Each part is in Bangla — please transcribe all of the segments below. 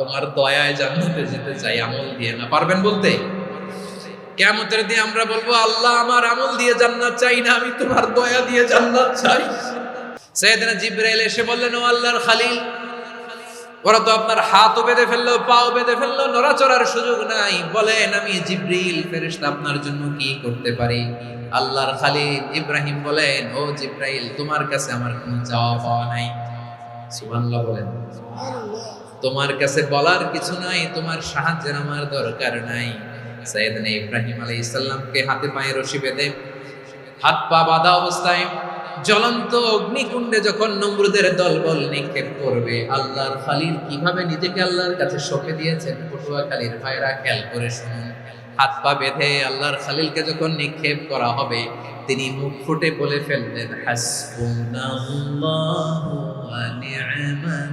তোমার দয়ায় জান্নাতে যেতে চাই, আমল দিয়ে না। পারবেন বলতে? কেমতের দিয়ে আমরা বলব, আল্লাহ আমার আমল দিয়ে জান্নাত চাই না, আমি তোমার দয়া দিয়ে জান্নাত চাই। সৈয়দনা জিব্রাইল এসে বললেন, ও আল্লাহর খালিল, ওরা তো আপনার হাতও বেঁধে ফেলল, পাও বেঁধে ফেলল, নড়াচড়ার সুযোগ নাই। বলেন, আমি জিব্রিল ফেরেশতা, আপনার জন্য কি করতে পারি? আল্লাহর খালিল ইব্রাহিম বলেন, ও জিব্রাইল, তোমার কাছে আমার কোনো চাওয়া পাওয়া নাই। সুবহানাল্লাহ বলেন। তোমার কাছে বলার কিছু নাই, তোমার সাহায্যের আমার দরকার নাই। সাইয়েদনা ইব্রাহিম আলাইহিস সালামকে হাতে পায়ে রশি বেঁধে, হাত পা বাঁধা অবস্থায় জ্বলন্ত অগ্নিকুণ্ডে যখন নমরুদের দলবল নিক্ষেপ করবে, আল্লাহর খালিল কীভাবে নিজেকে আল্লাহর কাছে সঁপে দিয়েছেন? পটুয়া খালির ভাইরা খেয়াল করে শুনুন। হাত পা বেঁধে আল্লাহর খালিলকে যখন নিক্ষেপ করা হবে, তিনি মুখ ফুটে বলে ফেললেন, হাসবুনাল্লাহু ওয়া নি'মাল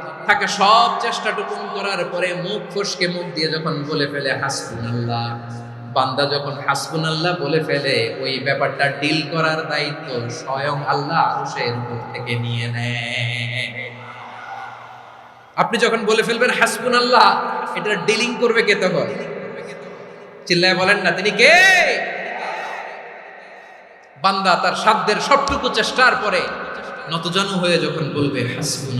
থাকা সব চেষ্টাটুকুন করার পরে মুখ ফসকে মুখ দিয়ে যখন বলে ফেলে হাসবুন আল্লাহ বান্দা যখন হাসবুন আল্লাহ বলে ফেলে, ওই ব্যাপারটা ডিল করার দায়িত্ব স্বয়ং আল্লাহ আরশের উপর থেকে নিয়ে নেয়। আপনি যখন বলে ফেলবেন হাসবুন আল্লাহ এটা ডিলিং করবে কে তখন? চিল্লায় বলেন না, তিনি কে? বান্দা তার সাধ্যের সবটুকু চেষ্টার পরে নতজানু হয়ে যখন বলবে হাসবুন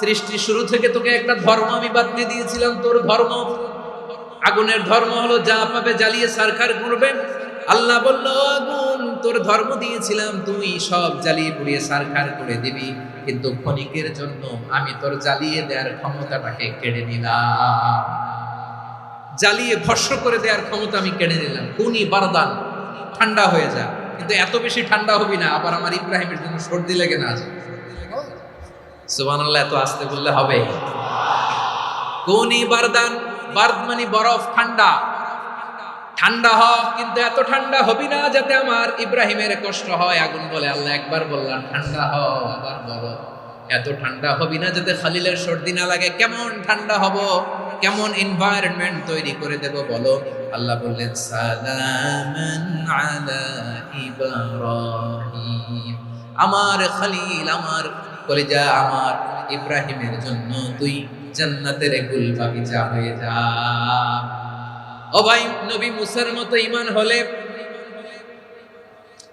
সৃষ্টি শুরু থেকে তোকে একটা ধর্ম আমি বাতলে দিয়েছিলাম, তোর ধর্ম। আগুনের ধর্ম হলো যা পাবে জ্বালিয়ে সরকার করবে। আল্লাহ বলল আগুন, তোর ধর্ম দিয়েছিলাম, তুই সব জ্বালিয়ে পুড়িয়ে সারখার করে দিবি। কিন্তু ক্ষণিকের জন্য আমি তোর জ্বালিয়ে দেওয়ার ক্ষমতাটাকে কেড়ে নিলাম। জ্বালিয়ে ভস্য করে দেওয়ার ক্ষমতা আমি কেড়ে নিলাম। কুনি বারদান, ঠান্ডা হয়ে যা। কিন্তু এত বেশি ঠান্ডা হবি না, আবার আমার ইব্রাহিমের জন্য সর্দি লেগে না যায়। সুবহানাল্লাহ, এত বললে হবে। কোনি বারদান? বার্দ মানে বরফ, ঠান্ডা। ঠান্ডা কিন্তু এত ঠান্ডা হবি না যাতে আমার ইব্রাহিমের কষ্ট হয়। আগুন বলে আল্লাহ একবার বললাম, ঠান্ডা হ আবার বলো। এত ঠান্ডা হবি না যাতে খালিলের সর্দি না লাগে। কেমন ঠান্ডা হব? কেমন এনভায়রনমেন্ট তৈরি করে দেব বলো? আল্লাহ বললেন, সালামান আলা ইব্রাহিম। আমার খালিল, আমার কলিজা আমার ইব্রাহিমের জন্য, তুই জান্নাতের গুল বাগিচা হয়ে যা। ও ভাই, নবী মুসার মতো ইমান হলে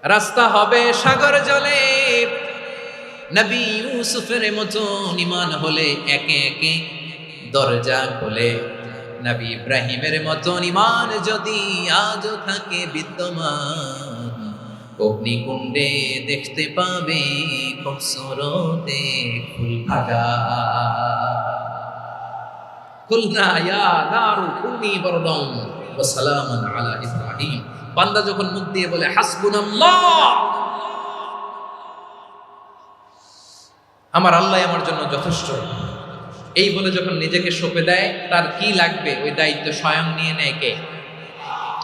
রাস্তা হবে সাগর জলে। নবী ইউসুফের মতো ইমান হলে একে একে দরজা খোলে। নবী ইব্রাহিমের মতো ইমান যদি আজও থাকে বিদ্যমান অগ্নিকুণ্ডে দেখতে পাবে খুবসুরতে ফুল ভাগা। কুলনা ইয়া নারু কুনি বরদম ওয়া সালামান আলা ইব্রাহিম। বান্দা যখন মুখ দিয়ে বলে, হাসবুনাল্লাহ! আমার আল্লাহ আমার জন্য যথেষ্ট। এই বলে যখন নিজেকে সঁপে দেয়, তার কি লাগবে? ওই দায়িত্ব স্বয়ং নিয়ে নেয় কে?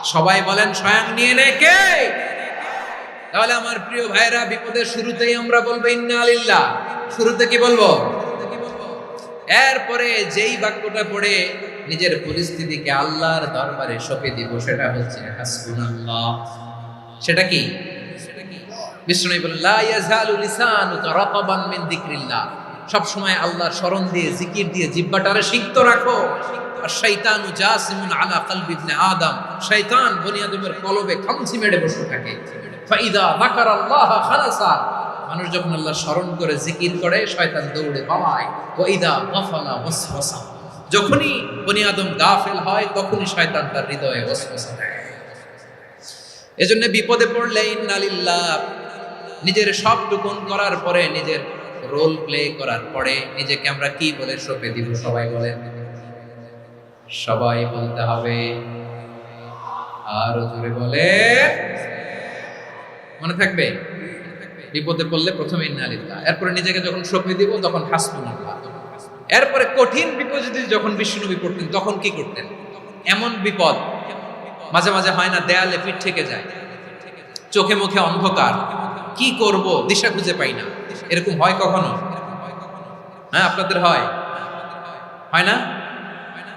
সবাই বলেন, স্বয়ং নিয়ে নেয় কে? তাহলে আমার প্রিয় ভাইরা বিপদের শুরুতেই আমরা বলব ইন্না আলিল্লাহ শুরুতে কি বলব? এরপরে যেই বাক্যটা পড়ে নিজের পরিস্থিতিকে আল্লাহর দরবারে সঁপে দিব, সেটা হচ্ছে, হাসবুনাল্লাহ। সেটা কি? সব সময় আল্লাহর স্মরণ দিয়ে জিকির দিয়ে জিহ্বাটারে সিক্ত রাখো। আর শয়তানু জাসিমুন আলা কলবি ইবনে আদম। শয়তান বনি আদমের কলবে খামচি বসে থাকে। ফাইদা যাকারাল্লাহ খালাসা। মানুষ যখন আল্লাহ স্মরণ করে, জিকির করে, শয়তান দৌড়ে পালায়। ওয়াইদা গাফালা ওয়াসওয়াসা। যখনই বনি আদম হয়, তখনই শয়তান তার হৃদয়ে ওয়াসওয়াসা এজন্য বিপদে পড়লে ইন্নালিল্লাহ নিজের সব টুকুন করার পরে নিজের রোল প্লে করার পরে নিজেকে আমরা কি বলে, সঁপে দিব, সবাই বলেন সবাই বলতে হবে। আরও জোরে বলে। মনে থাকবে? বিপদে পড়লে প্রথমে ইন্নালিল্লাহ এরপরে নিজেকে যখন সঁপে দিব, তখন হাসবুনাল্লাহ এরপরে কঠিন বিপদে যখন বিষ্ণুনবী পড়তেন, তখন কি করতেন? এমন বিপদ মাঝে মাঝে হয় না, দেয়ালে পিঠ থেকে যায়। চোখে মুখে অন্ধকার। কি করব? দিশা খুঁজে পাই না। এরকম হয় কখনো? হ্যাঁ আপনাদের হয়। হয় না?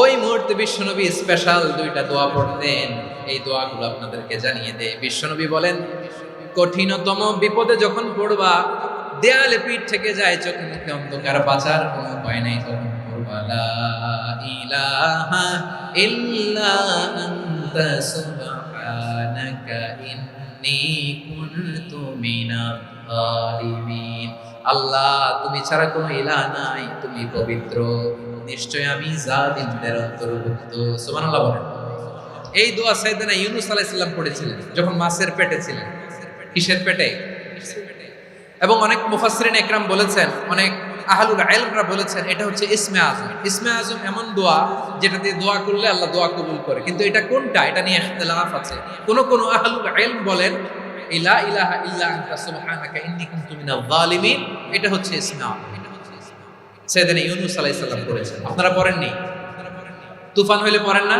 ওই মুহূর্তে বিশ্বনবী স্পেশাল দুইটা দোয়া পড়তেন। এই দোয়াগুলো আপনাদেরকে জানিয়ে দেয় বিশ্বনবী বলেন, কঠিনতম বিপদে যখন পড়বা, দেয়ালে পিঠ থেকে যায় চোখে মুখে অন্ধকার, বাঁচার কোনো উপায় নাই তখন আল্লাহ, তুমি ছাড়া কোনো ইলাহ নাই, তুমি পবিত্র। নিশ্চয় আমি জালিমদের অন্তর্ভুক্ত সুবহানাল্লাহ বলেন। এই দোয়া সাইয়েদনা ইউনুস আলাইহিস সালাম পড়েছিলেন, যখন মাছের পেটে ছিলেন। কিসের পেটে? এবং অনেক মুফাসসিরিন একরাম বলেছেন, অনেক আহলুল ইলমরা বলেছেন, এটা হচ্ছে ইসমে আজম। ইসমে আজম এমন দোয়া যেটা দিয়ে দোয়া করলে আল্লাহ দোয়া কবুল করে। কিন্তু এটা কোনটা? এটা নিয়ে ইখতিলাফ আছে। কোন কোন আহলুল ইলম বলেন, ইলা ইলাহা ইল্লা আনতা সুবহানাকা ইন্নী কুনতু মিনাল জালিমিন এটা হচ্ছে ইসমে আজম। সেদিন ইউনুস আলাইহিস সালাম পড়েছেন। আপনারা পড়েননি? তুফান হইলে পড়েন না?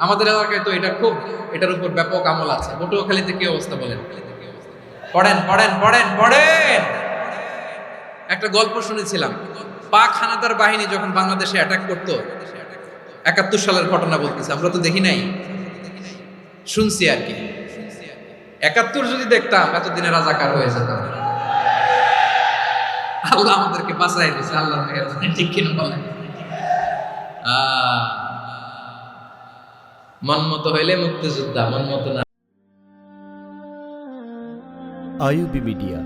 আমাদের এলাকায় তো এটা খুব, এটার উপর ব্যাপক আমল আছে। পটুয়াখালীতে কি অবস্থা বলেন? পড়েন পড়েন পড়েন পড়েন! একটা গল্প শুনেছিলাম। পাক হানাদার বাহিনী যখন বাংলাদেশে অ্যাটাক করত, একাত্তর সালের ঘটনা বলতেছে, আমরা তো দেখি নাই। শুনছি আর কি। একাত্তর যদি দেখতাম, এতদিনে রাজাকার হয়ে যেতাম। আল্লাহ আমাদেরকে বাঁচাই দিয়েছে, আল্লাহ ঠিক কিনা বলেন? মনমতো মন মতো হইলে মুক্তিযোদ্ধা মনমতো না। IUB media